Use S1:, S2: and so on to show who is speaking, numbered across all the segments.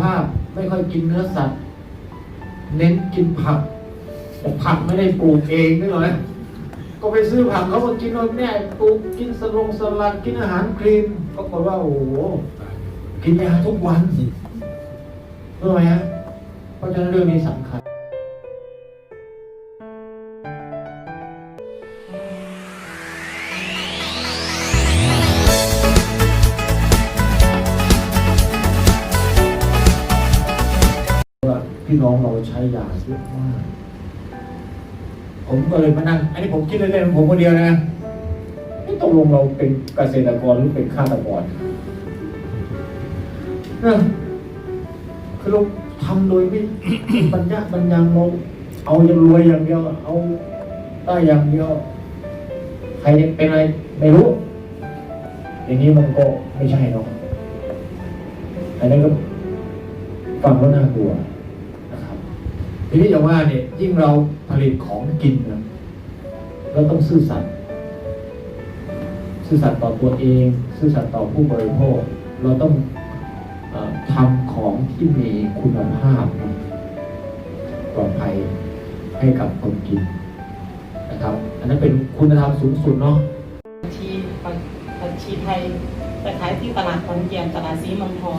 S1: ภาพไม่ค่อยกินเนื้อสัตว์ เน้นกินผักแต่ผักไม่ได้ปลูกเองนี่หรอกนะก็ไปซื้อผักเขามากินว่าเนี่ยปลูกกินสลงสลัดกินอาหารคลีนปรากฏว่าโอ้โหกินยาทุกวันรู้ไหมฮะเพราะฉะนั้นเรื่องนี้สำคัญ พี่น้องเราใช้ยาเยอะมากผมก็เลยมานั่ง อันนี้ผมคิดเล่นๆผมคนเดียวนะนี่ตกลงเราเป็นเกษตรกรหรือเป็นฆาตกรเออคือเราทำโดยไม่ปัญญาปัญญังเราเอาอย่างรวยอย่างเดียว เอาได้อย่างเดียว ใครเป็นอะไรไม่รู้ อย่างนี้มันก็ไม่ใช่เนาะอันนั้นก็ฟังแล้วน่ากลัว ทีนี้อย่างว่าเนี่ยยิ่งเราผลิตของกินนะเราต้องซื่อสัตย์ซื่อสัตย์ต่อตัวเอง ซื่อสัตย์ต่อผู้บริโภค เราต้องอทำของที่มีคุณภาพปลอดภัยให้กับคนกินนะครับ อันนั้นเป็นคุณธรรมสูงสุดเนาะ
S2: ผักชีผักชีไทยไปขายที่ตลาดขอนแก่นตลาดสีมืองทอง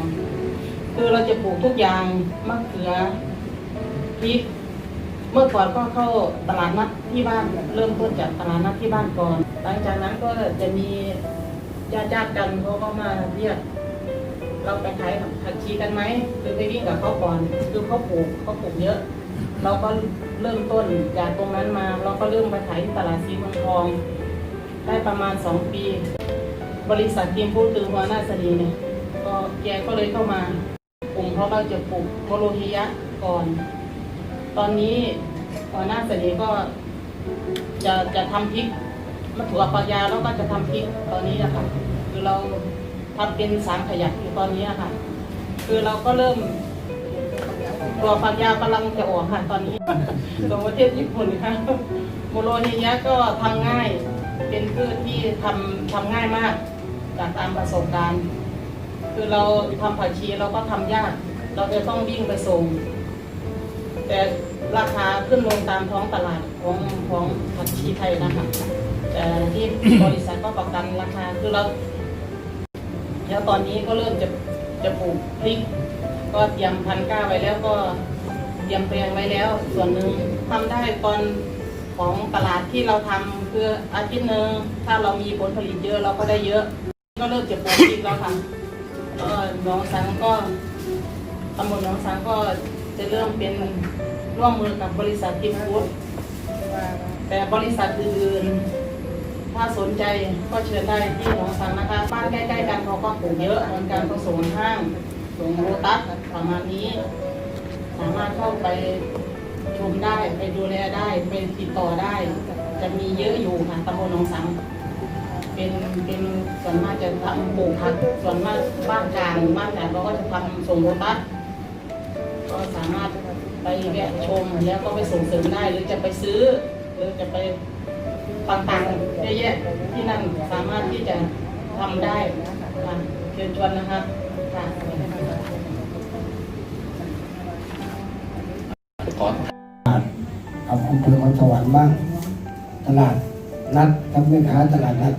S2: คือเราจะปลูกทุกอย่างมะเขือ พริกเมื่อก่อนก็เข้าตลาดนัดที่บ้านเริ่มต้นจากตลาดนัดที่บ้านก่อน หลังจากนั้นก็จะมีญาติญาติๆกันเขาก็มาเรียกเราไปขายผักชีกันไหมคือไปวิ่งกับเขาก่อนคือเขาปลูกเขาปลูกเยอะ เราก็เริ่มต้นจากตรงนั้นมา เราก็เริ่มไปขายที่ตลาดสีเมืองทอง ได้ประมาณสองปี บริษัททีมผู้ตือหัวหน้าสดีเนี่ยก็แกก็เลยเข้ามากลุ่มเพราะเราจะปลูกโมโลฮิยะก่อน ตอนนี้หัวหน้าเสดีก็จะจะทำพริกมะถั่วปายาแล้วก็จะทำพริกตอนนี้นะคะคือเราทำเป็นสามขยักอยู่ตอนนี้อะค่ะ คือเราก็เริ่มตัวปลายากำลังจะออกค่ะตอนนี้ตัวประเทศญี่ปุ่นค่ะโมโลฮิยะก็ทำง่าย เป็นพืชที่ทำทำง่ายมาก จากตามประสบการณ์ คือเราทำผักชีเราก็ทำยาก เราจะต้องวิ่งไปส่ง แต่ราคาขึ้นลงตามท้องตลาดของของผักชีไทยนะคะแต่ที่บริษัทก็ประกันราคาคือเราแล้วตอนนี้ก็เริ่มจะจะปลูกพริกก็เตรียมพันก้าไว้แล้วก็เตรียมแปลงไว้แล้ว ส่วนหนึ่งทำได้ตอนของตลาดที่เราทำคืออาทิตย์หนึ่งถ้าเรามีผลผลิตเยอะเราก็ได้เยอะ ก็เริ่มจะปลูกพริกแล้วค่ะก็น้องสังก็ตำบลน้องสังก็ จะเริ่มเป็นร่วมมือกับบริษัททิพฟูดแต่บริษัทอื่นๆ ถ้าสนใจก็เชิญได้ที่หนองสังนะคะ บ้านใกล้ๆกันเขาก็ปลูกเยอะเหมือนกันก็ส่งห้างส่งโรตัสประมาณนี้ สามารถเข้าไปชมได้ไปดูแลได้ไปติดต่อได้ จะมีเยอะอยู่ค่ะตำบลหนองสังเป็นเป็นส่วนมากจะทำปลูกผักส่วนมากบ้านกลางบ้านกลางเราก็จะทำส่งโรตัส ก็สามารถไปแวะชมแล้วก็ไปส่งเสริมได้หรือจะไปซื้อ หรือจะไปต่างๆเยอะแยะที่นั่นสามารถที่จะทำได้ค่ะเชิญชวนนะคะค่ะ
S1: ขอ
S3: กับอำเภอคอนสวรรค์บ้างตลาดนัดกับแม่ค้าตลาดนัด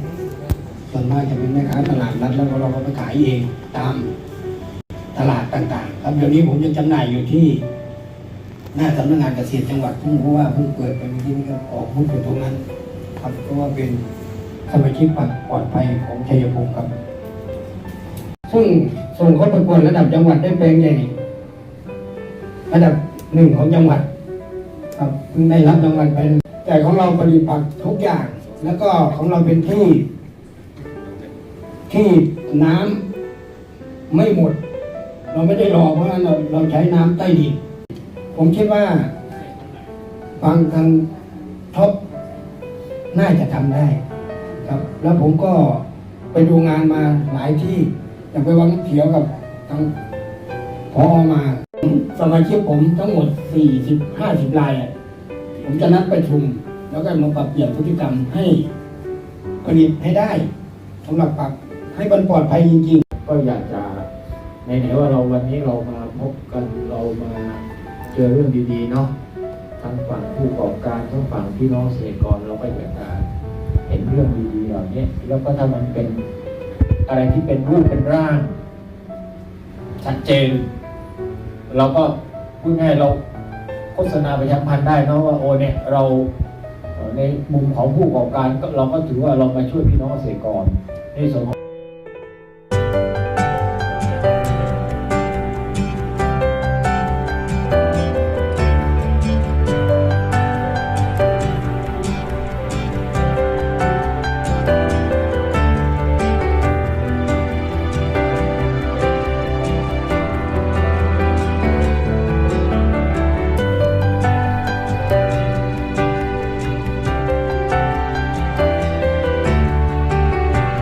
S3: ส่วนมากจะเป็นแม่ค้าตลาดนัดแล้วเราก็ไปขายเองตาม ตลาดต่างๆ ครับเดี๋ยวนี้ผมจะจำหน่ายอยู่ที่ หน้าสำนักงานเกษตรจังหวัดเพิ่งเพราะว่าเพิ่งเปิดไปเมื่อกี้นี้ก็ออกพุทธอยู่ตรงนั้น ครับเพราะว่าเป็นสมาชิกปัดปลอดภัยของชัยภูมิครับ ซึ่งส่งเข้าประกวดระดับจังหวัดได้แปลงใหญ่ระดับหนึ่งของจังหวัด ครับเพิ่งได้รับรางวัลไปแต่ของเราผลิตผักทุกอย่าง แล้วก็ของเราเป็นที่ที่น้ำไม่หมด เราไม่ได้รอเพราะว่าเราเราใช้น้ำใต้ดิน ผมคิดว่าฟังทางท็อปน่าจะทำได้ครับ แล้วผมก็ไปดูงานมาหลายที่อย่างไปวังเขียวกับทางพอมาสมาชิกผมทั้งหมด 40 50รายผมจะนัดประชุม แล้วก็มาปรับเปลี่ยนพฤติกรรมให้ผลิตให้ได้สำหรับปรับให้มันปลอดภัยจริง ๆ
S1: ก็อยากจะ ไหนๆว่าเราวันนี้เรามาพบกันเรามาเจอเรื่องดีๆเนาะทั้งฝั่งผู้ประกอบการทั้งฝั่งพี่น้องเกษตรกรเราก็อยากจะเห็นเรื่องดีๆเหล่านี้แล้วก็ถ้ามันเป็นอะไรที่เป็นรูปเป็นร่าง ชัดเจน เราก็พูดง่ายเราโฆษณาประชาพันธ์ได้เนาะว่าโอเนี่ยเราในมุมของผู้ประกอบการเราก็ถือว่าเรามาช่วยพี่น้องเกษตรกรในส่วนของ